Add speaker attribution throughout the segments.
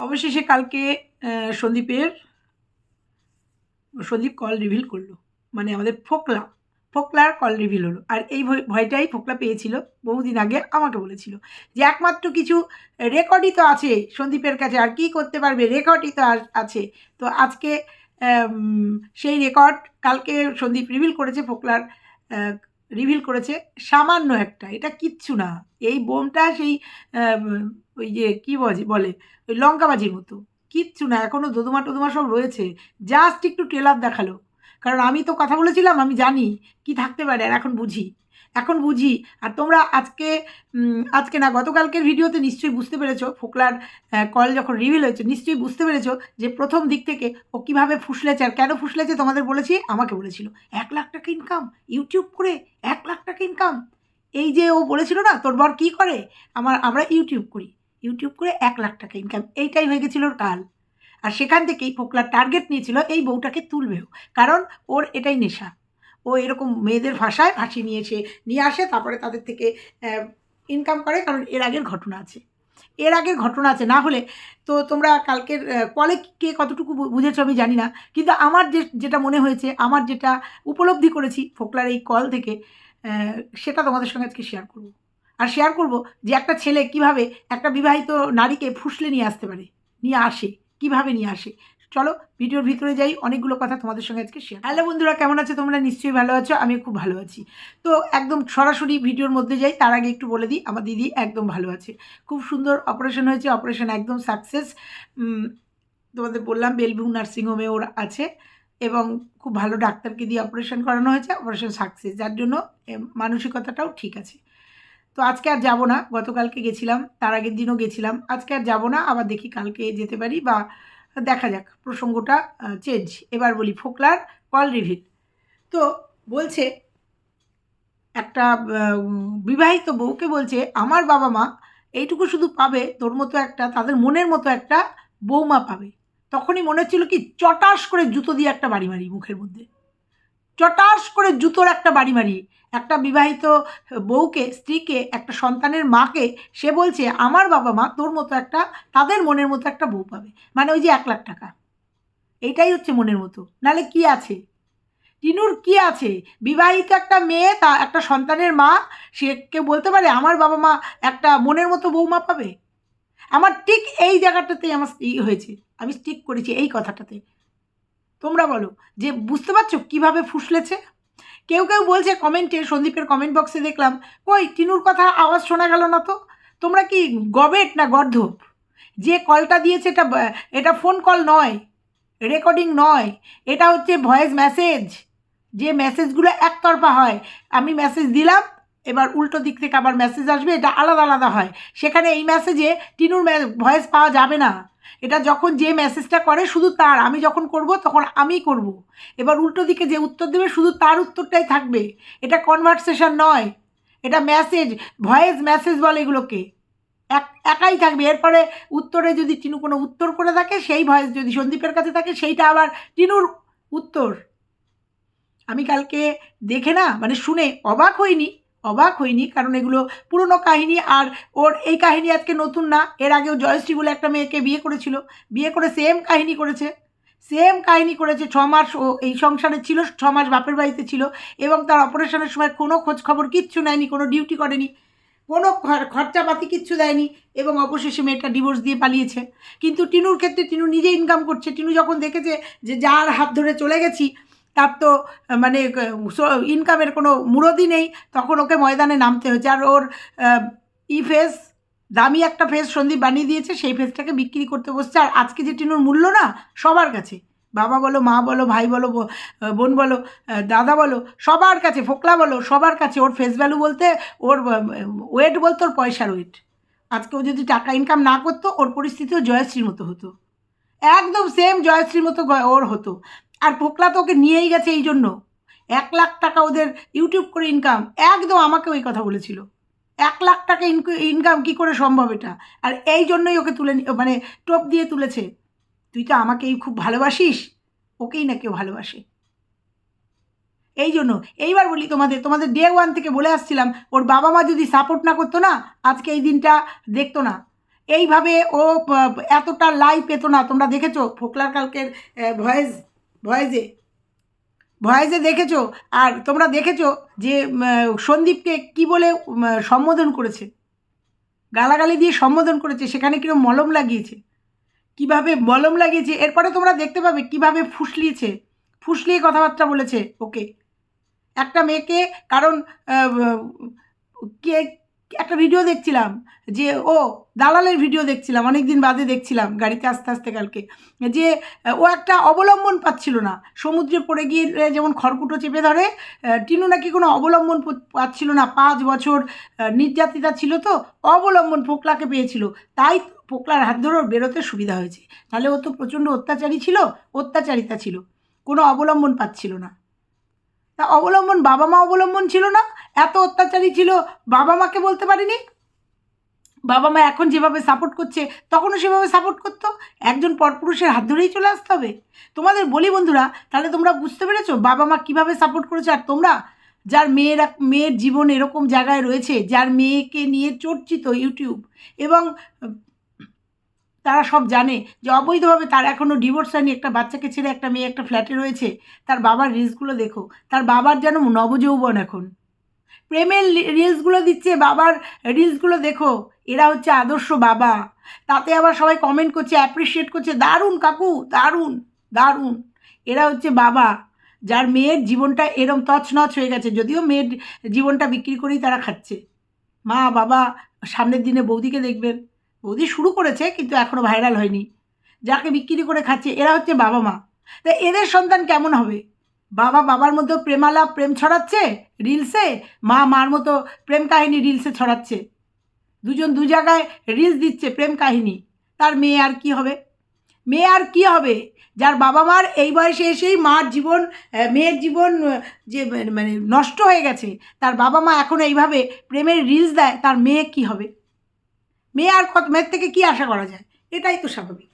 Speaker 1: অবশেষে কালকে সন্দীপের, সন্দীপ কল রিভিল করল। মানে আমাদের ফোকলা, ফোকলার কল রিভিল হলো। আর এই ভয়- ভয়টাই ফোকলা পেয়েছিল বহুদিন আগে আমাকে বলেছিল যে একমাত্র কিছু রেকর্ডই তো আছে সন্দীপের কাছে, আর কি করতে পারবে? রেকর্ডই তো আছে। তো আজকে সেই রেকর্ড কালকে সন্দীপ রিভিল করেছে, ফোকলার রিভিল করেছে সামান্য একটা। এটা কিচ্ছু না। এই বোমটা সেই ওই যে কী বলে বলে, ওই লঙ্কাবাজির মতো। কিচ্ছু না এখনও দোদমা টোদমা সব রয়েছে। জাস্ট একটু ট্রেলার দেখাল। কারণ আমি তো কথা বলেছিলাম, আমি জানি কি থাকতে পারে, আর এখন বুঝি। এখন বুঝি, আর তোমরা আজকে আজকে না, গতকালকের ভিডিওতে নিশ্চয়ই বুঝতে পেরেছ, ফোকলার কল যখন রিভিল হয়েছে, নিশ্চয়ই বুঝতে পেরেছ যে প্রথম দিক থেকে ও কীভাবে ফুসলেছে, আর কেন ফুসলেছে তোমাদের বলেছি, আমাকে বলেছিল, এক লাখ টাকা ইনকাম ইউটিউব করে এক লাখ টাকা ইনকাম এই যে ও বলেছিল না, তোর বর কী করে? আমার, আমরা ইউটিউব করি। ইউটিউব করে এক লাখ টাকা ইনকাম এইটাই হয়ে গেছিল ওর কাল। আর সেখান থেকেই ফোকলার টার্গেট নিয়েছিল, এই বউটাকে তুলবেও কারণ ওর এটাই নেশা। ও এরকম মেয়েদের ভাষায় ভাসিয়ে নিয়ে এসে নিয়ে আসে, তারপরে তাদের থেকে ইনকাম করে, কারণ এর আগের ঘটনা আছে। এর আগের ঘটনা আছে, না হলে তো তোমরা কালকের কলে কে কতটুকু বুঝেছ আমি জানি না। কিন্তু আমার যে, যেটা মনে হয়েছে, আমার যেটা উপলব্ধি করেছি ফোকলার এই কল থেকে সেটা তোমাদের সঙ্গে আজকে শেয়ার করব। আর শেয়ার করব যে একটা ছেলে কীভাবে একটা বিবাহিত নারীকে ফুসলে নিয়ে আসতে পারে, নিয়ে আসে, কীভাবে নিয়ে আসে। চলো ভিডিওর ভিতরে যাই, অনেকগুলো কথা তোমাদের সঙ্গে আজকে শেয়ার হ্যালো বন্ধুরা, কেমন আছো? তোমরা নিশ্চয়ই ভালো আছো আমি খুব ভালো আছি। তো একদম সরাসরি ভিডিওর মধ্যে যাই, তার আগে একটু বলে দিই, আমার দিদি একদম ভালো আছে। খুব সুন্দর অপারেশন হয়েছে অপারেশন একদম সাকসেস তোমাদের বললাম বেলভিউ নার্সিংহোমে ওর আছে এবং খুব ভালো ডাক্তারকে দিয়ে অপারেশন করানো হয়েছে অপারেশন সাকসেস যার জন্য মানসিকতাটাও ঠিক আছে। তো আজকে আর যাব না, গতকালকে গেছিলাম, তার আগের দিনও গেছিলাম, আজকে আর যাব না, আবার দেখি কালকে যেতে পারি বা দেখা যাক, প্রসঙ্গটা চেঞ্জ এবার বলি ফোকলার কল রিভিল তো বলছে, একটা বিবাহিত বউকে বলছে, আমার বাবা মা এইটুকু শুধু পাবে, তোর মতো একটা, তাদের মনের মতো একটা বৌমা পাবে। তখনই মনে হচ্ছিল কি, চটাস করে জুতো দিয়ে একটা বাড়ি মারি মুখের মধ্যে। চটাস করে জুতোর একটা বাড়ি মারি একটা বিবাহিত বউকে, স্ত্রীকে, একটা সন্তানের মাকে সে বলছে, আমার বাবা মা তোর মতো একটা, তাদের মনের মতো একটা বউ পাবে। মানে ওই যে এক লাখ টাকা। এইটাই হচ্ছে মনের মতো। নালে কি আছে? টিনুর কি আছে? বিবাহিত একটা মেয়ে, তা একটা সন্তানের মা সে কেউ বলতে পারে, আমার বাবা মা একটা মনের মতো বৌমা পাবে? আমার ঠিক এই জায়গাটাতেই আমার ই হয়েছে। আমি স্টিক করেছি এই কথাটাতে। তোমরা বলো, যে বুঝতে পারছ কীভাবে ফুসলেছে? কেউ কেউ বলছে কমেন্টে, সন্দীপের কমেন্ট বক্সে দেখলাম, কই টিনুর কথা আওয়াজ শোনা গেল না তো? তোমরা কি গবেট না গর্ধপ যে কলটা দিয়েছে এটা এটা ফোন কল নয় রেকর্ডিং নয়, এটা হচ্ছে ভয়েস মেসেজ যে মেসেজগুলো একতরফা হয়, আমি মেসেজ দিলাম, এবার উল্টো দিক থেকে আবার মেসেজ আসবে, এটা আলাদা আলাদা হয়। সেখানে এই মেসেজে টিনুর ভয়েস পাওয়া যাবে না। এটা যখন যে মেসেজটা করে শুধু তার, আমি যখন করব তখন আমি করব। এবার উল্টো দিকে যে উত্তর দেবে শুধু তার উত্তরটাই থাকবে। এটা কনভারসেশন নয়, এটা মেসেজ ভয়েস মেসেজ বলে এগুলোকে। এক, একাই থাকবে। এরপরে উত্তরে যদি টিনু কোনো উত্তর করে থাকে, সেই ভয়েস যদি সন্দীপের কাছে থাকে, সেইটা আবার টিনুর উত্তর। আমি কালকে দেখে না মানে শুনে অবাক হইনি অবাক হইনি, কারণ এগুলো পুরনো কাহিনী আর ওর এই কাহিনী আজকে নতুন না। এর আগেও জয়শ্রী বলে একটা মেয়েকে বিয়ে করেছিল। বিয়ে করে সেম কাহিনী করেছে। সেম কাহিনী করেছে, ছ মাস ও এই সংসারে ছিল, ছ মাস বাপের বাড়িতে ছিল এবং তার অপারেশনের সময় কোনো খোঁজ খবর কিচ্ছু নেয়নি, কোনো ডিউটি করেনি, কোনো খর- খরচাপাতি কিচ্ছু দেয়নি এবং অবশেষে মেয়েটা ডিভোর্স দিয়ে পালিয়েছে। কিন্তু টিনুর ক্ষেত্রে টিনু নিজে ইনকাম করছে। টিনু যখন দেখেছে যে যার হাত ধরে চলে গেছি তার তো মানে ইনকামের কোনো মুরদি নেই, তখন ওকে ময়দানে নামতে হয়েছে। আর ওর ই ফেস দামি একটা ফেস সন্দীপ বানিয়ে দিয়েছে, সেই ফেসটাকে বিক্রি করতে বসছে। আর আজকে যে টিনুর মূল্য না, সবার কাছে। বাবা বলো, মা বলো, ভাই বলো বোন বলো দাদা বলো, সবার কাছে, ফোকলা বলো, সবার কাছে। ওর ফেস ভ্যালু বলতে, ওর ওয়েট বলতে ওর পয়সার ওয়েট আজকে ও যদি টাকা ইনকাম না করতো, ওর পরিস্থিতিও জয়শ্রীর মতো হতো। একদম সেম জয়শ্রীর মতো ওর হতো। আর পোকলা তো ওকে নিয়েই গেছে এই জন্য। এক লাখ টাকা ওদের ইউটিউব করে ইনকাম একদম আমাকে ওই কথা বলেছিল। এক লাখ টাকা ইনকাম কি করে সম্ভব এটা? আর এই জন্যই ওকে তুলে মানে টোপ দিয়ে তুলেছে। তুই তো আমাকেই খুব ভালোবাসিস? ওকেই না কেউ ভালোবাসে। এই জন্য এইবার বলি তোমাদের তোমাদের ডে ওয়ান থেকে বলে আসছিলাম, ওর বাবা মা যদি সাপোর্ট না করতো না, আজকে এই দিনটা দেখতো না। এইভাবে ও এতটা লাইভ পেতো না। তোমরা দেখেছ ফোকলার কালকের ভয়েস ভয়েসে ভয়েসে দেখেছ? আর তোমরা দেখেছ যে সন্দীপকে কি বলে সম্বোধন করেছে? গালাগালি দিয়ে সম্বোধন করেছে, সেখানে কীরকম মলম লাগিয়েছে? কীভাবে মলম লাগিয়েছে? এরপরে তোমরা দেখতে পাবে কীভাবে ফুসলিয়েছে। ফুসলিয়ে কথাবার্তা বলেছে, ওকে। একটা মেয়েকে কারণ কে একটা ভিডিও দেখছিলাম যে, ও দালালের ভিডিও দেখছিলাম অনেক দিন বাদে দেখছিলাম গাড়িতে আস্তে আস্তে কালকে। যে, ও একটা অবলম্বন পাচ্ছিল না। সমুদ্রে পড়ে গিয়ে যেমন খড়কুটো চেপে ধরে টিনু নাকি কোনো অবলম্বন পাচ্ছিল না। পাঁচ বছর নির্যাতিতা ছিল তো, অবলম্বন পোকলাকে পেয়েছিল। তাই পোকলার হাত ধরে বেরোতে সুবিধা হয়েছে। তাহলে ও তো প্রচণ্ড অত্যাচারী ছিল, অত্যাচারিতা ছিল। কোনো অবলম্বন পাচ্ছিল না। তা অবলম্বন, বাবা মা অবলম্বন ছিল না? এত অত্যাচারী ছিল, বাবা মাকে বলতে পারিনি? বাবা মা এখন যেভাবে সাপোর্ট করছে, তখনও সেভাবে সাপোর্ট করতো? একজন পরপুরুষের হাত ধরেই চলে আসতে হবে। তোমাদের বলি বন্ধুরা, তাহলে তোমরা বুঝতে পেরেছ বাবা মা কীভাবে সাপোর্ট করেছে? আর তোমরা, যার মেয়ের মেয়ের জীবন এরকম জায়গায় রয়েছে, যার মেয়েকে নিয়ে চর্চিত ইউটিউব, এবং তারা সব জানে যে অবৈধভাবে তার এখনও ডিভোর্স হয়নি, একটা বাচ্চাকে ছেড়ে একটা মেয়ে একটা ফ্ল্যাটে রয়েছে, তার বাবার রিলসগুলো দেখো, তার বাবার যেন নবযৌবন এখন। প্রেমের রিলসগুলো দিচ্ছে, বাবার রিলসগুলো দেখো। এরা হচ্ছে আদর্শ বাবা। তাতে আবার সবাই কমেন্ট করছে অ্যাপ্রিসিয়েট করছে, দারুণ কাকু, দারুণ দারুণ। এরা হচ্ছে বাবা। যার মেয়ের জীবনটা এরম তছনছ হয়ে গেছে, যদিও মেয়ের জীবনটা বিক্রি করেই তারা খাচ্ছে। মা, বাবা, সামনের দিনে বৌদিকে দেখবেন। বৌদি শুরু করেছে, কিন্তু এখনও ভাইরাল হয়নি। যাকে বিক্রি করে খাচ্ছে, এরা হচ্ছে বাবা মা তা এদের সন্তান কেমন হবে? বাবা বাবার মতো প্রেমালাপ, প্রেম ছড়াচ্ছে? রিলসে? মা, মার মতো প্রেম কাহিনী রিলসে ছড়াচ্ছে। দুজন দু জায়গায় রিলস দিচ্ছে প্রেম কাহিনী। তার মেয়ে আর কি হবে? মেয়ে আর কি হবে? যার বাবা মার এই বয়সে এসেই মার জীবন মেয়ের জীবন যে, মানে- নষ্ট হয়ে গেছে, তার বাবা মা এখন এইভাবে প্রেমের রিলস দেয়, তার মেয়ে কি হবে? মেয়ে আর কত, মেয়ের থেকে কি আশা করা যায়? এটাই তো স্বাভাবিক।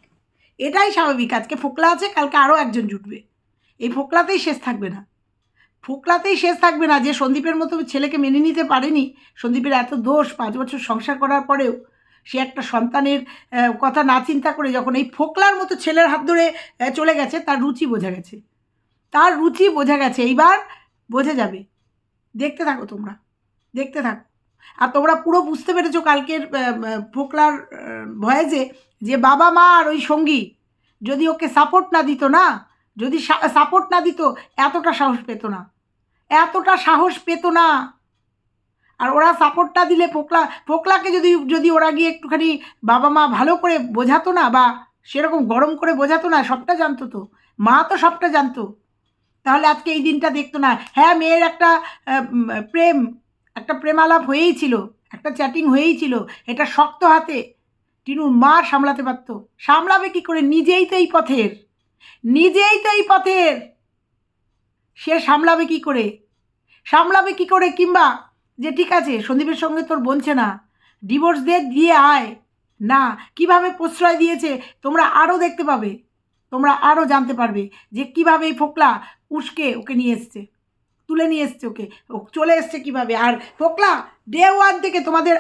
Speaker 1: এটাই স্বাভাবিক। আজকে ফোকলা আছে, কালকে আরও একজন জুটবে। এই ফোকলাতেই শেষ থাকবে না। ফোকলাতেই শেষ থাকবে না যে সন্দীপের মতো ছেলেকে মেনে নিতে পারেনি। সন্দীপের এত দোষ, পাঁচ বছর সংসার করার পরেও সে একটা সন্তানের কথা না চিন্তা করে যখন এই ফোকলার মতো ছেলের হাত ধরে চলে গেছে, তার রুচি বোঝা গেছে। তার রুচি বোঝা গেছে। এইবার বোঝা যাবে। দেখতে থাকো তোমরা। দেখতে থাকো। আর তোমরা পুরো বুঝতে পেরেছ কালকের ফোকলার ভয়েসে যে বাবা মা আর ওই সঙ্গী যদি ওকে সাপোর্ট না দিত না যদি সাপোর্ট না দিত, এতটা সাহস পেত না। এতটা সাহস পেত না। আর ওরা সাপোর্টটা দিলে পোকলা পোকলাকে যদি যদি ওরা গিয়ে একটুখানি বাবা মা ভালো করে বোঝাতো না বা সেরকম গরম করে বোঝাতো না, সবটা জানতো তো। মা তো সবটা জানতো। তাহলে আজকে এই দিনটা দেখতো না। হ্যাঁ মেয়ের একটা প্রেম, একটা প্রেমালাপ হয়েই ছিল, একটা চ্যাটিং হয়েই ছিল। এটা শক্ত হাতে। টিনুর মা সামলাতে পারতো। সামলাবে কি করে? নিজেই তো এই পথের। নিজেই তো এই পথের। সে সামলাবে কি করে? সামলাবে কি করে কিংবা যে ঠিক আছে, সন্দীপের সঙ্গে তোর বলছে না ডিভোর্স দে দিয়ে আয়। না, কীভাবে প্রশ্রয় দিয়েছে, তোমরা আরও দেখতে পাবে। তোমরা আরও জানতে পারবে যে কীভাবে এই ফোকলা উস্কে ওকে নিয়ে এসছে, তুলে নিয়ে এসছে ওকে। ও চলে এসছে কীভাবে? আর ফোকলা ডে ওয়ান থেকে তোমাদের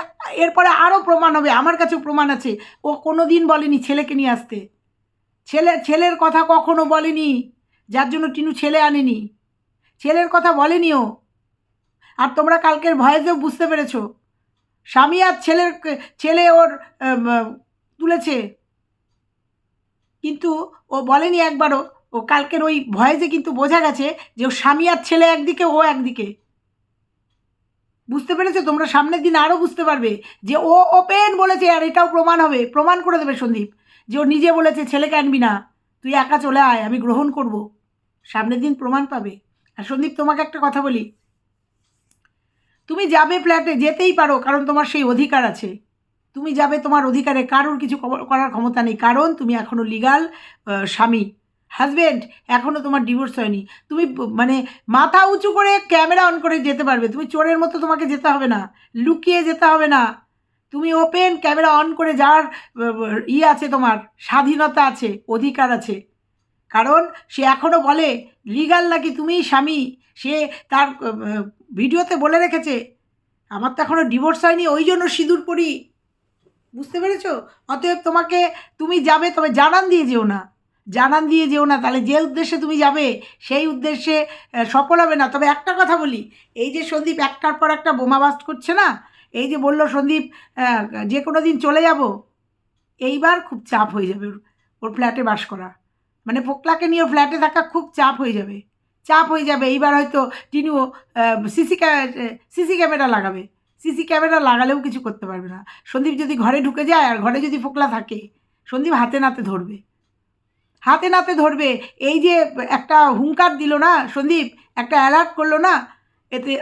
Speaker 1: এরপরে আরও প্রমাণ হবে, আমার কাছেও প্রমাণ আছে। ও কোনো দিন বলেনি ছেলেকে নিয়ে আসতে। ছেলে ছেলের কথা কখনো বলেনি, যার জন্য টিনু ছেলে আনেনি। ছেলের কথা বলেনি ও আর তোমরা কালকের ভয়েসেও বুঝতে পেরেছ। স্বামী আর ছেলের ছেলে ওর তুলেছে। কিন্তু ও বলেনি একবারও, ও কালকের ওই ভয়েসে কিন্তু বোঝা গেছে যে ও স্বামী আর ছেলে একদিকে, ও একদিকে। বুঝতে পেরেছ? তোমরা সামনের দিন আরও বুঝতে পারবে যে ও ওপেন বলেছে আর এটাও প্রমাণ হবে। প্রমাণ করে দেবে সন্দীপ। যে ও নিজে বলেছে, ছেলেকে আনবি না, তুই একা চলে আয়, আমি গ্রহণ করব। সামনের দিন প্রমাণ পাবে। আর সন্দীপ, তোমাকে একটা কথা বলি। তুমি যাবে ফ্ল্যাটে যেতেই পারো, কারণ তোমার সেই অধিকার আছে। তুমি যাবে তোমার অধিকারে, কারোর কিছু করার ক্ষমতা নেই, কারণ তুমি এখনও লিগাল স্বামী। হাজবেন্ড এখনও তোমার ডিভোর্স হয়নি। তুমি মানে মাথা উঁচু করে ক্যামেরা অন করে যেতে পারবে। তুমি চোরের মতো তোমাকে যেতে হবে না, লুকিয়ে যেতে হবে না। তুমি ওপেন ক্যামেরা অন করে যাওয়ার ই আছে তোমার, স্বাধীনতা আছে, অধিকার আছে। কারণ সে এখনও বলে লিগাল নাকি তুমিই স্বামী? সে তার ভিডিওতে বলে রেখেছে। আমার তো এখনও ডিভোর্স হয়নি, ওই জন্য সিঁদুর পরি। বুঝতে পেরেছ? অতএব তোমাকে, তুমি যাবে, তবে জানান দিয়ে যেও না। জানান দিয়ে যেও না, তাহলে যে উদ্দেশ্যে তুমি যাবে, সেই উদ্দেশ্যে সফল হবে না। তবে একটা কথা বলি, এই যে সন্দীপ, একটার পর একটা বোমা বাস্ট করছে না? এই যে বলল সন্দীপ যে কোনো দিন চলে যাব। এইবার খুব চাপ হয়ে যাবে ওর ফ্ল্যাটে বাস করা। মানে পোকলাকে নিয়ে ফ্ল্যাটে থাকা খুব চাপ হয়ে যাবে। চাপ হয়ে যাবে। এইবার হয়তো টিনুও সিসি সিসি ক্যামেরা লাগাবে। সিসি ক্যামেরা লাগালেও কিছু করতে পারবে না। সন্দীপ যদি ঘরে ঢুকে যায় আর ঘরে যদি ফোকলা থাকে, সন্দীপ হাতে নাতে ধরবে। হাতে নাতে ধরবে। এই যে একটা হুঙ্কার দিল না সন্দীপ, একটা অ্যালার্ট করল না, এতে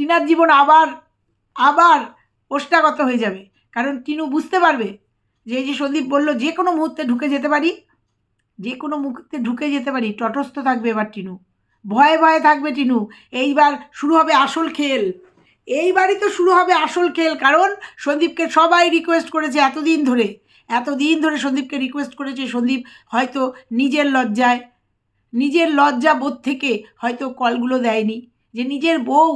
Speaker 1: টিনার জীবন আবার আবার ওষ্ঠাগত হয়ে যাবে। কারণ টিনু বুঝতে পারবে যে এই যে সন্দীপ বলল, যে কোনো মুহূর্তে ঢুকে যেতে পারি, যে কোনো মুহূর্তে ঢুকে যেতে পারি, তটস্থ থাকবে এবার টিনু। ভয়ে ভয়ে থাকবে টিনু, এইবার শুরু হবে আসল খেল। এইবারই তো শুরু হবে আসল খেল, কারণ সন্দীপকে সবাই রিকোয়েস্ট করেছে এতদিন ধরে। এতদিন ধরে সন্দীপকে রিকোয়েস্ট করেছে, সন্দীপ হয়তো নিজের লজ্জায়, নিজের লজ্জা বোধ থেকে হয়তো কলগুলো দেয়নি, যে নিজের বউ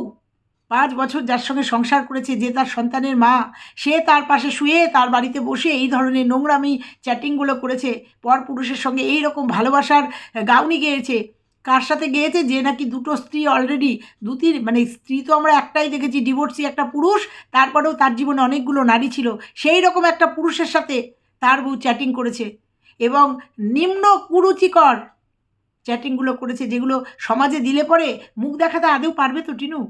Speaker 1: পাঁচ বছর যার সঙ্গে সংসার করেছে, যে তার সন্তানের মা, সে তার পাশে শুয়ে তার বাড়িতে বসে এই ধরনের নোংরামি চ্যাটিংগুলো করেছে। পর পুরুষের সঙ্গে এই রকম ভালোবাসার গাউনি গেয়েছে। কার সাথে গেয়েছে? যে নাকি দুটো স্ত্রী অলরেডি দু তিন মানে স্ত্রী তো আমরা একটাই দেখেছি ডিভোর্সি একটা পুরুষ, তারপরেও তার জীবনে অনেকগুলো নারী ছিল। সেই রকম একটা পুরুষের সাথে তার বউ চ্যাটিং করেছে এবং নিম্ন কুরুচিকর চ্যাটিংগুলো করেছে, যেগুলো সমাজে দিলে পরে মুখ দেখাতে আদেও পারবে তো টিনু?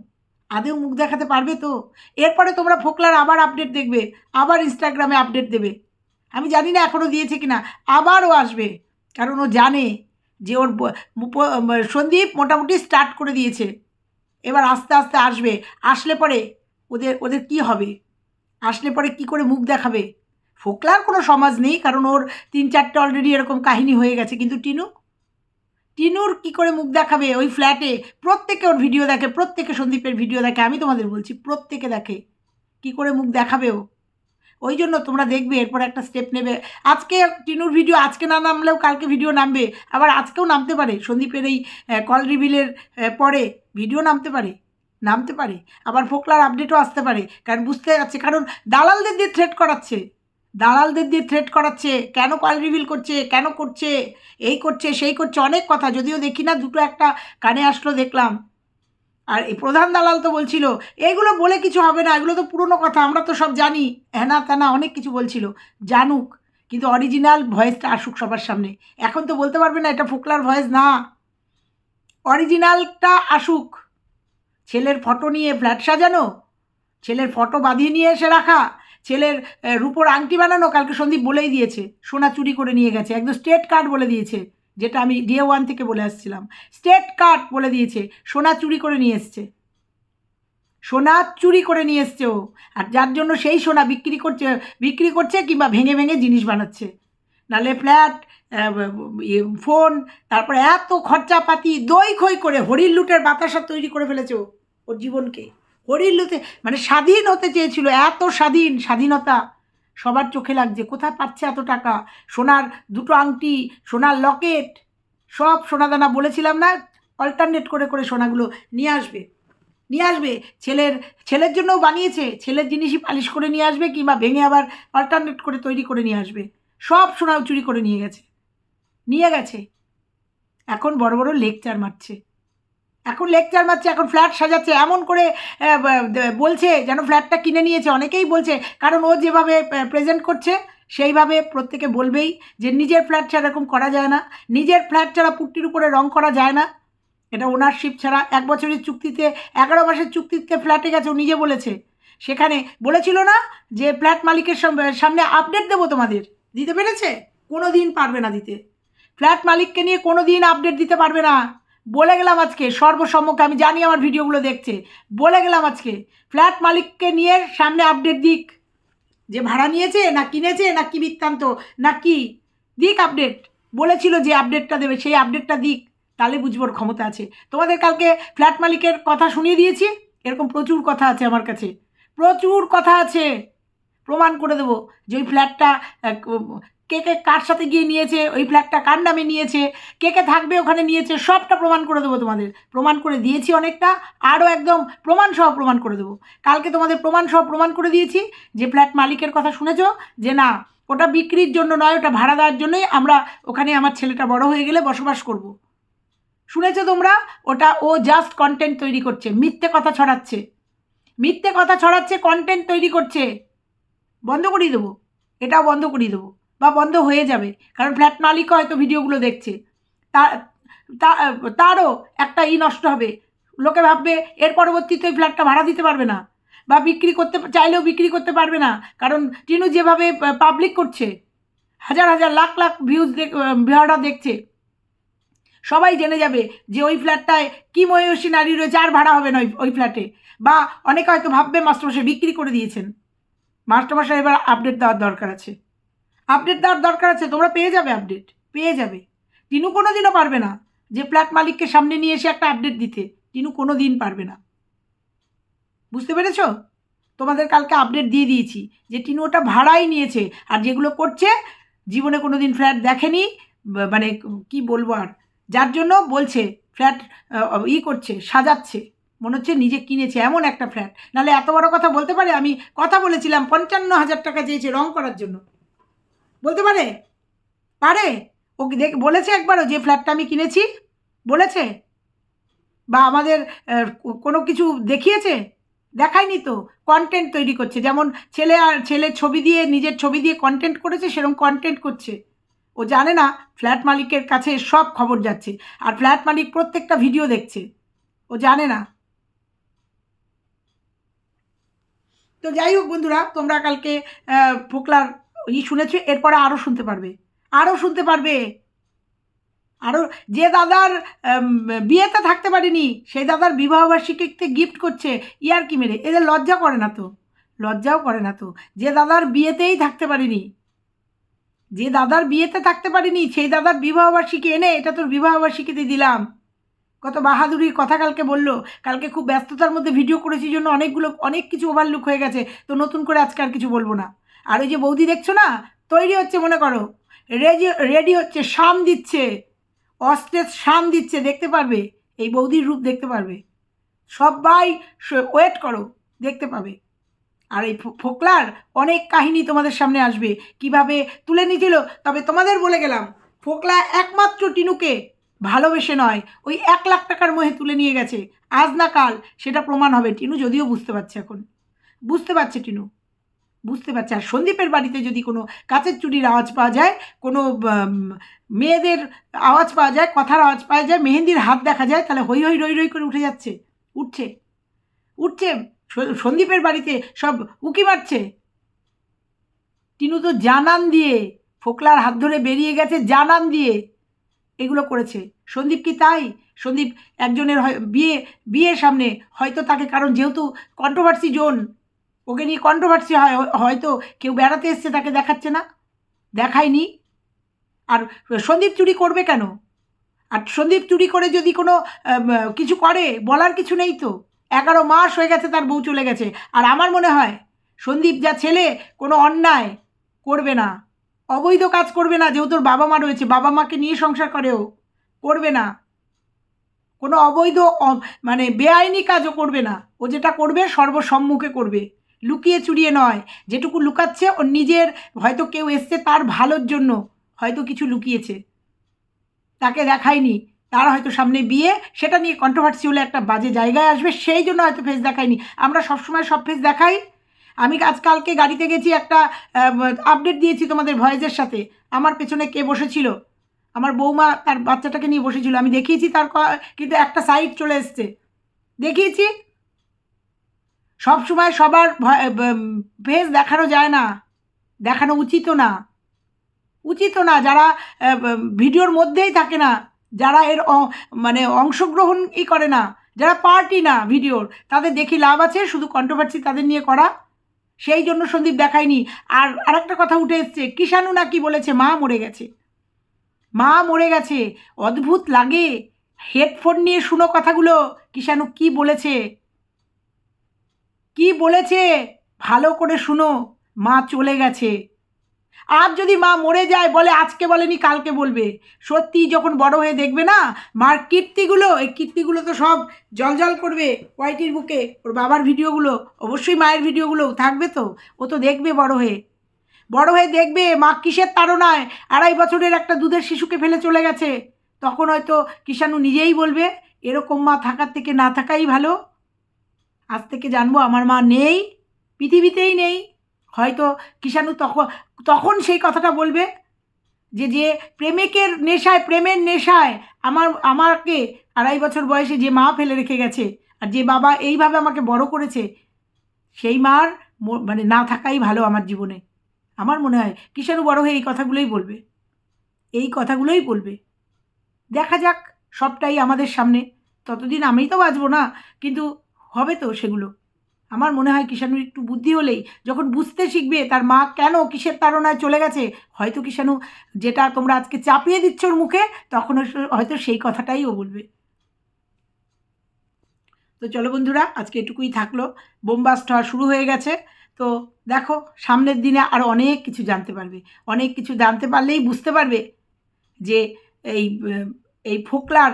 Speaker 1: আদেও মুখ দেখাতে পারবে তো? এরপরে তোমরা ফোকলার আবার আপডেট দেখবে, আবার ইনস্টাগ্রামে আপডেট দেবে। আমি জানি না এখনও দিয়েছে কিনা, আবারও আসবে। কারণ ও জানে যে ওর সন্দীপ মোটামুটি স্টার্ট করে দিয়েছে। এবার আস্তে আস্তে আসবে। আসলে পরে ওদের ওদের কি হবে? আসলে পরে কি করে মুখ দেখাবে? ফোকলার কোনো সমাজ নেই, কারণ ওর তিন চারটে অলরেডি এরকম কাহিনী হয়ে গেছে। কিন্তু টিনু? টিনুর কি করে মুখ দেখাবে ওই ফ্ল্যাটে প্রত্যেকে ওর ভিডিও দেখে, প্রত্যেকে সন্দীপের ভিডিও দেখে, আমি তোমাদের বলছি, প্রত্যেকে দেখে। কি করে মুখ দেখাবে ও? ওই জন্য তোমরা দেখবে, এরপর একটা স্টেপ নেবে। আজকে টিনুর ভিডিও আজকে না নামলেও কালকে ভিডিও নামবে। আবার আজকেও নামতে পারে। সন্দীপের এই কল রিভিলের পরে ভিডিও নামতে পারে। নামতে পারে। আবার ফোকলার আপডেটও আসতে পারে। কারণ বুঝতে যাচ্ছে কারণ দালালদের দিয়ে থ্রেট করাচ্ছে। দালালদের দিয়ে থ্রেট করাচ্ছে, কেন কল রিভিল করছে, কেন করছে, এই করছে, সেই করছে, অনেক কথা, যদিও দেখি না, দুটো একটা কানে আসলো দেখলাম। আর এই প্রধান দালাল তো বলছিল, এগুলো বলে কিছু হবে না, এগুলো তো পুরনো কথা, আমরা তো সব জানি। হ্যানা ত্যানা অনেক কিছু বলছিল, জানুক, কিন্তু অরিজিনাল ভয়েসটা আসুক সবার সামনে। এখন তো বলতে পারবে না, এটা ফোকলার ভয়েস না। অরিজিনালটা আসুক। ছেলের ফটো নিয়ে ফ্ল্যাট সাজানো, ছেলের ফটো বাঁধিয়ে নিয়ে এসে রাখা ছেলের রূপোর আংটি বানানো কালকে সন্দীপ বলেই দিয়েছে। সোনা চুরি করে নিয়ে গেছে। একদম স্টেট কার্ড বলে দিয়েছে, যেটা আমি ডে ওয়ান থেকে বলে আসছিলাম। স্টেট কার্ড বলে দিয়েছে, সোনা চুরি করে নিয়ে এসছে। সোনা চুরি করে নিয়ে এসছে ও। আর যার জন্য সেই সোনা বিক্রি করছে বিক্রি করছে কিংবা ভেঙে ভেঙে জিনিস বানাচ্ছে। নালে ফ্ল্যাট ফোন, তারপরে এত খরচাপাতি, দই খই করে হরির লুটের বাতাসা তৈরি করে ফেলেছে ওর জীবনকে। হরির লুটে মানে স্বাধীন হতে চেয়েছিল, এত স্বাধীন স্বাধীনতা। সবার চোখে লাগছে, কোথায় পাচ্ছে এত টাকা? সোনার দুটো আংটি, সোনার লকেট, সব সোনাদানা বলেছিলাম না? অল্টারনেট করে করে সোনাগুলো নিয়ে আসবে। নিয়ে আসবে, ছেলের ছেলের জন্যও বানিয়েছে, ছেলের জিনিসই পালিশ করে নিয়ে আসবে কিংবা ভেঙে আবার অল্টারনেট করে তৈরি করে নিয়ে আসবে। সব সোনাও চুরি করে নিয়ে গেছে। নিয়ে গেছে। এখন বড় বড় লেকচার মারছে। এখন লেকচার মারছে, এখন ফ্ল্যাট সাজাচ্ছে, এমন করে বলছে যেন ফ্ল্যাটটা কিনে নিয়েছে। অনেকেই বলছে, কারণ ও যেভাবে প্রেজেন্ট করছে, সেইভাবে প্রত্যেকে বলবেই যে নিজের ফ্ল্যাট ছাড়া এরকম করা যায় না। নিজের ফ্ল্যাট ছাড়া পুট্টির উপরে রং করা যায় না। এটা ওনারশিপ ছাড়া। এক বছরের চুক্তিতে, এগারো মাসের চুক্তিতে ফ্ল্যাটে গেছে, ও নিজে বলেছে। সেখানে বলেছিল না যে ফ্ল্যাট মালিকের সামনে আপডেট দেবো তোমাদের। দিতে পেরেছে? কোনো দিন পারবে না দিতে। ফ্ল্যাট মালিককে নিয়ে কোনো দিন আপডেট দিতে পারবে না। বলে গেলাম আজকে, সর্বসম্মুখে, আমি জানি আমার ভিডিওগুলো দেখছে। বলে গেলাম আজকে, ফ্ল্যাট মালিককে নিয়ে সামনে আপডেট দিক। যে ভাড়া নিয়েছে, না কিনেছে, না কি বৃত্তান্ত, না কি? দিক আপডেট বলেছিল যে আপডেটটা দেবে, সেই আপডেটটা দিক। তাহলে বুঝব ওর ক্ষমতা আছে। তোমাদের কালকে ফ্ল্যাট মালিকের কথা শুনিয়ে দিয়েছি? এরকম প্রচুর কথা আছে আমার কাছে। প্রচুর কথা আছে। প্রমাণ করে দেবো যে ওই ফ্ল্যাটটা কে কে কার সাথে গিয়ে নিয়েছে, ওই ফ্ল্যাটটা কার নামে নিয়েছে, কে কে থাকবে ওখানে নিয়েছে, সবটা প্রমাণ করে দেবো তোমাদের। প্রমাণ করে দিয়েছি অনেকটা, আরও একদম প্রমাণ সহ প্রমাণ করে দেবো। কালকে তোমাদের প্রমাণ সহ প্রমাণ করে দিয়েছি যে ফ্ল্যাট মালিকের কথা শুনেছো, যে না, ওটা বিক্রির জন্য নয়, ওটা ভাড়া দেওয়ার জন্যই আমরা ওখানে আমার ছেলেটা বড় হয়ে গেলে বসবাস করব। শুনেছো তোমরা? ওটা ও জাস্ট কন্টেন্ট তৈরি করছে, মিথ্যে কথা ছড়াচ্ছে। মিথ্যে কথা ছড়াচ্ছে কন্টেন্ট তৈরি করছে। বন্ধ করিয়ে দেবো। এটাও বন্ধ করিয়ে দেবো। বা বন্ধ হয়ে যাবে। কারণ ফ্ল্যাট মালিক হয়তো ভিডিওগুলো দেখছে। তারও একটা ই নষ্ট হবে। লোকে ভাববে, এর পরবর্তীতে ফ্ল্যাটটা ভাড়া দিতে পারবে না বা বিক্রি করতে, চাইলেও বিক্রি করতে পারবে না। কারণ টিনু যেভাবে পাবলিক করছে, হাজার হাজার, লাখ লাখ ভিউজ ভিউয়াররা দেখছে, সবাই জেনে যাবে যে ওই ফ্ল্যাটটায় কি ময়ূষী নারী রয়েছে, আর ভাড়া হবে না ওই ওই ফ্ল্যাটে বা অনেকে হয়তো ভাববে, মাস্টারমশাই বিক্রি করে দিয়েছেন। মাস্টারমশাই এবার আপডেট দেওয়ার দরকার আছে। আপডেট দেওয়ার দরকার আছে, তোমরা পেয়ে যাবে আপডেট পেয়ে যাবে। টিনু কোনো দিনও পারবে না যে ফ্ল্যাট মালিককে সামনে নিয়ে এসে একটা আপডেট দিতে। টিনু কোনো দিন পারবে না। বুঝতে পেরেছ? তোমাদের কালকে আপডেট দিয়ে দিয়েছি যে টিনু ওটা ভাড়াই নিয়েছে আর যেগুলো করছে, জীবনে কোনো দিন ফ্ল্যাট দেখেনি মানে কি বলব আর? যার জন্য বলছে ফ্ল্যাট ই করছে, সাজাচ্ছে। মনে হচ্ছে নিজে কিনেছে, এমন একটা ফ্ল্যাট নাহলে এত বড় কথা বলতে পারে, আমি কথা বলেছিলাম, পঞ্চান্ন হাজার টাকা চেয়েছে রং করার জন্য। বলতে পারে? পারে? ও দেখ, বলেছে একবারও যে ফ্ল্যাটটা আমি কিনেছি? বলেছে? বা আমাদের কোনো কিছু দেখিয়েছে? দেখায়নি তো। কন্টেন্ট তৈরি করছে। যেমন ছেলে আর, ছেলে ছবি দিয়ে, নিজের ছবি দিয়ে কন্টেন্ট করেছে, সেরকম কন্টেন্ট করছে। ও জানে না ফ্ল্যাট মালিকের কাছে সব খবর যাচ্ছে। আর ফ্ল্যাট মালিক প্রত্যেকটা ভিডিও দেখছে। ও জানে না। তো যাই হোক বন্ধুরা, তোমরা কালকে ফোকলার ই শুনেছে, এরপরে আরও শুনতে পারবে। আরও শুনতে পারবে। আরও যে দাদার বিয়েতে থাকতে পারেনি সেই দাদার বিবাহবার্ষিকীতে গিফট করছে ইয়ার কি মেরে। এদের লজ্জা করে না তো। লজ্জাও করে না তো। যে দাদার বিয়েতেই থাকতে পারেনি, যে দাদার বিয়েতে থাকতে পারিনি, সেই দাদার বিবাহবার্ষিকী এনে এটা তোর বিবাহবার্ষিকীতে দিলাম। কত বাহাদুরির কথা কালকে বলল। কালকে খুব ব্যস্ততার মধ্যে ভিডিও করেছি জন্য অনেকগুলো, অনেক কিছু ওভারলুক হয়ে গেছে। তো নতুন করে আজকে আর কিছু বলব না। আর ওই যে বৌদি দেখছ না? তৈরি হচ্ছে, মনে করো। রেডি রেডি হচ্ছে, শাম দিচ্ছে। অস্টেজ শাম দিচ্ছে, দেখতে পারবে? এই বৌদির রূপ দেখতে পারবে। সবাই ওয়েট করো, দেখতে পাবে। আর এই ফোকলার অনেক কাহিনী তোমাদের সামনে আসবে। কীভাবে তুলে নিয়েছিল, তবে তোমাদের বলে গেলাম। ফোকলা একমাত্র টিনুকে ভালোবেসে নয়, ওই এক লাখ টাকার মোহে তুলে নিয়ে গেছে। আজ না কাল সেটা প্রমাণ হবে। টিনু যদিও বুঝতে পারছে এখন। বুঝতে পারছে টিনু। বুঝতে পারছে। আর সন্দীপের বাড়িতে যদি কোনো কাচের চুরির আওয়াজ পাওয়া যায়, কোনো মেয়েদের আওয়াজ পাওয়া যায়, কথার আওয়াজ পাওয়া যায়, মেহেন্দির হাত দেখা যায়, তাহলে হই হই রই রই করে উঠে যাচ্ছে। উঠছে। উঠছে। সন্দীপের বাড়িতে সব উকি মারছে। টিনু তো জানান দিয়ে, ফোকলার হাত ধরে বেরিয়ে গেছে জানান দিয়ে এগুলো করেছে। সন্দীপ কি তাই? সন্দীপ একজনের হয়, বিয়ে, বিয়ের সামনে হয়তো তাকে কারণ যেহেতু কন্ট্রোভার্সি জোন ওকে নিয়ে কন্ট্রোভার্সি হয়, হয়তো কেউ বেড়াতে এসছে, তাকে দেখাচ্ছে না, দেখায়নি। আর সন্দীপ চুরি করবে কেন? আর সন্দীপ চুরি করে যদি কোনো কিছু করে, বলার কিছু নেই তো? এগারো মাস হয়ে গেছে তার বউ চলে গেছে। আর আমার মনে হয়, সন্দীপ যা ছেলে, কোনো অন্যায় করবে না। অবৈধ কাজ করবে না, যেহেতু বাবা মা রয়েছে, বাবা মাকে নিয়ে সংসার করেও করবে না। কোনো অবৈধ মানে বেআইনি কাজও করবে না। ও যেটা করবে, সর্বসম্মুখে করবে। লুকিয়ে চুরিয়ে নয়। যেটুকু লুকাচ্ছে ওর নিজের হয়তো কেউ এসছে তার ভালোর জন্য হয়তো কিছু লুকিয়েছে। তাকে দেখায়নি। তার হয়তো সামনে বিয়ে, সেটা নিয়ে কন্ট্রোভার্সি হলে একটা বাজে জায়গায় আসবে, সেই জন্য হয়তো ফেস দেখায়নি। আমরা সবসময় সব ফেস দেখাই। আমি আজকালকে গাড়িতে গেছি একটা আপডেট দিয়েছি তোমাদের ভয়েসের সাথে। আমার পেছনে কে বসেছিল? আমার বৌমা তার বাচ্চাটাকে নিয়ে বসেছিল। আমি দেখিয়েছি তার কিন্তু একটা সাইড চলে এসছে। দেখিয়েছি? সব সময় সবার ফেস দেখানো যায় না। দেখানো উচিতও না। উচিতও না। যারা ভিডিওর মধ্যেই থাকে না, যারা এর মানে অংশগ্রহণই করে না, যারা পার্টি না ভিডিওর, তাদের দেখি লাভ আছে, শুধু কন্ট্রোভার্সি তাদের নিয়ে করা। সেই জন্য সন্দীপ দেখায়নি। আর আরেকটা কথা উঠে এসছে, কিষাণু না কি বলেছে, মা মরে গেছে। মা মরে গেছে। অদ্ভুত লাগে। হেডফোন নিয়ে শুনো কথাগুলো। কিষাণু কি বলেছে? কি বলেছে? ভালো করে শুনো, মা চলে গেছে। আর যদি মা মরে যায়, বলে আজকে বলেনি, কালকে বলবে। সত্যি যখন বড় হয়ে দেখবে না, মার কীর্তিগুলো, এই কীর্তিগুলো তো সব জলজল করবে ওয়াইটির বুকে। ওর বাবার ভিডিওগুলো, অবশ্যই মায়ের ভিডিওগুলো থাকবে তো? ও তো দেখবে বড় হয়ে। বড় হয়ে দেখবে, মা কিসের তাড়নায়? আড়াই বছরের একটা দুধের শিশুকে ফেলে চলে গেছে। তখন হয়তো কিষাণু নিজেই বলবে, এরকম মা থাকার থেকে না থাকাই ভালো। আজ থেকে জানব আমার মা নেই, পৃথিবীতেই নেই। হয়তো কিষাণু তখন তখন সেই কথাটা বলবে যে যে প্রেমিকের নেশায়, প্রেমের নেশায় আমার, আমাকে আড়াই বছর বয়সে যে মা ফেলে রেখে গেছে আর যে বাবা এইভাবে আমাকে বড় করেছে, সেই মার মানে না থাকাই ভালো আমার জীবনে। আমার মনে হয় কিষাণু বড় হয়ে এই কথাগুলোই বলবে। এই কথাগুলোই বলবে। দেখা যাক, সবটাই আমাদের সামনে। ততদিন আমি তো বাঁচবো না, কিন্তু হবে তো সেগুলো? আমার মনে হয় কিষাণুর একটু বুদ্ধি হলেই যখন বুঝতে শিখবে তার মা কেন কিসের তাড়নায় চলে গেছে, হয়তো কিষাণু যেটা তোমরা আজকে চাপিয়ে দিচ্ছ ওর মুখে তখন হয়তো সেই কথাটাই ও বলবে। তো চলো বন্ধুরা, আজকে এটুকুই থাকল। বোমবাস্ট হওয়া শুরু হয়ে গেছে। তো দেখো, সামনের দিনে আরও অনেক কিছু জানতে পারবে। অনেক কিছু জানতে পারলেই বুঝতে পারবে যে এই এই ফোকলার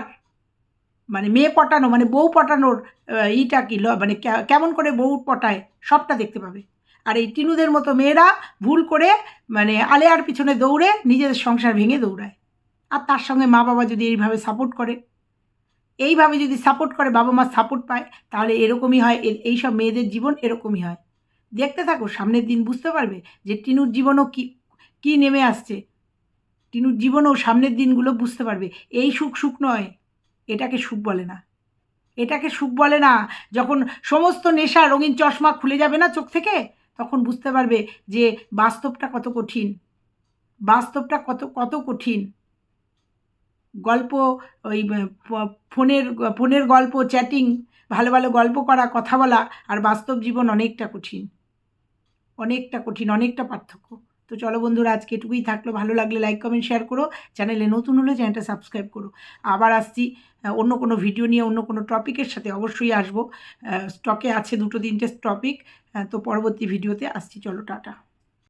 Speaker 1: মানে মেয়ে পটানো মানে বউ পটানোর ইটা কি মানে কেমন করে বউ পটায়, সবটা দেখতে পাবে। আর এই টিনুদের মতো মেয়েরা ভুল করে মানে আলেয়ার পিছনে দৌড়ে নিজেদের সংসার ভেঙে দৌড়ায়। আর তার সঙ্গে মা বাবা যদি এইভাবে সাপোর্ট করে, এইভাবে যদি সাপোর্ট করে, বাবা মা সাপোর্ট পায়, তাহলে এরকমই হয় এই সব মেয়েদের জীবন এরকমই হয়। দেখতে থাকো, সামনের দিন বুঝতে পারবে যে টিনুর জীবনও কি, কী নেমে আসছে। টিনুর জীবনও সামনের দিনগুলো বুঝতে পারবে। এই সুখ সুখ নয়। এটাকে সুখ বলে না। এটাকে সুখ বলে না। যখন সমস্ত নেশা রঙিন চশমা খুলে যাবে না চোখ থেকে, তখন বুঝতে পারবে যে বাস্তবটা কত কঠিন। বাস্তবটা কত কত কঠিন। গল্প, ওই ফোনের ফোনের গল্প, চ্যাটিং, ভালো ভালো গল্প করা, কথা বলা আর বাস্তব জীবন অনেকটা কঠিন। অনেকটা কঠিন, অনেকটা পার্থক্য। তো চলো বন্ধুরা, আজকে এটুকুই থাকল। ভালো লাগলে লাইক কমেন্ট শেয়ার করো। চ্যানেলে নতুন হলে চ্যানেলটা সাবস্ক্রাইব করো। আবার আসছি অন্য কোনো ভিডিও নিয়ে, অন্য কোনো টপিকের সাথে অবশ্যই আসব। স্টকে আছে দুটো তিনটে টপিক তো পরবর্তী ভিডিওতে আসছি। চলো, টাটা।